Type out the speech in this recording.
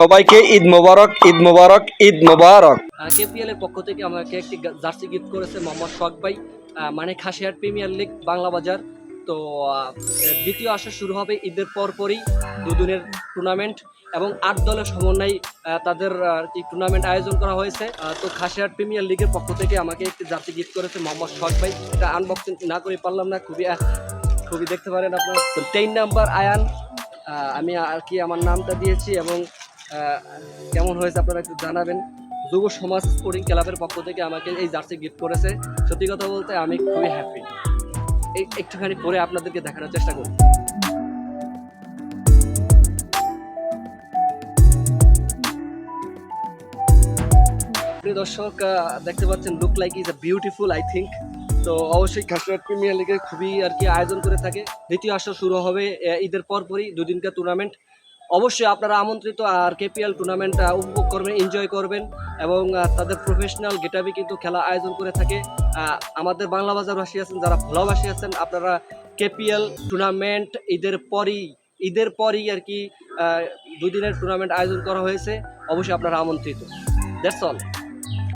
সবাইকে ঈদ মোবারক ঈদ মোবারক ঈদ মোবারক। কেপিএল এর পক্ষ থেকে আমাকে একটি জার্সি গিফট করেছে মোহাম্মদ শখ ভাই। মানে খাসিয়ার প্রিমিয়ার লিগ বাংলা বাজার। তো দ্বিতীয় আসর শুরু হবে ঈদের পর পরই দুদিনের টুর্নামেন্ট এবং আট দলের সমন্বয়ে তাদের টুর্নামেন্ট আয়োজন করা হয়েছে। তো খাসিয়ার প্রিমিয়ার লিগের পক্ষ থেকে আমাকে একটি জার্সি গিফট করেছে মোহাম্মদ শখ ভাই। এটা আনবক্সিং না করে পারলাম না, খুবই খুবই দেখতে পারেন আপনার। তো টেন নাম্বার আয়ান আমি আর কি আমার নামটা দিয়েছি এবং কেমন হয়েছে আপনারা একটু জানাবেন। যুব সমাজ স্পোর্টিং ক্লাবের পক্ষ থেকে আমাকে এই জার্সি গিফট করেছে। সত্যি কথা বলতে আমি খুবই হ্যাপি এই একটুখানি পরে আপনাদেরকে দেখানোর চেষ্টা করি দর্শক দেখতে পাচ্ছেন look like is a beautiful I think তো অবশ্যই খাসিয়াট প্রিমিয়ার লিগে খুবই আর কি আয়োজন করে থাকে। দ্বিতীয় আসর শুরু হবে ঈদের পরপরই দুদিনকার টুর্নামেন্ট অবশ্যই আপনারা আমন্ত্রিত আর কেপিএল টুর্নামেন্ট উপভোগ করবেন এনজয় করবেন এবং তাদের প্রফেশনাল গেটাবি কিন্তু খেলা আয়োজন করে থাকে। আমাদের বাংলা বাজারবাসী আছেন, যারা ভালোবাসী আছেন, আপনারা কেপিএল টুর্নামেন্ট ঈদের পরই ঈদের পরই আর কি দুদিনের টুর্নামেন্ট আয়োজন করা হয়েছে। অবশ্যই আপনারা আমন্ত্রিত। That's all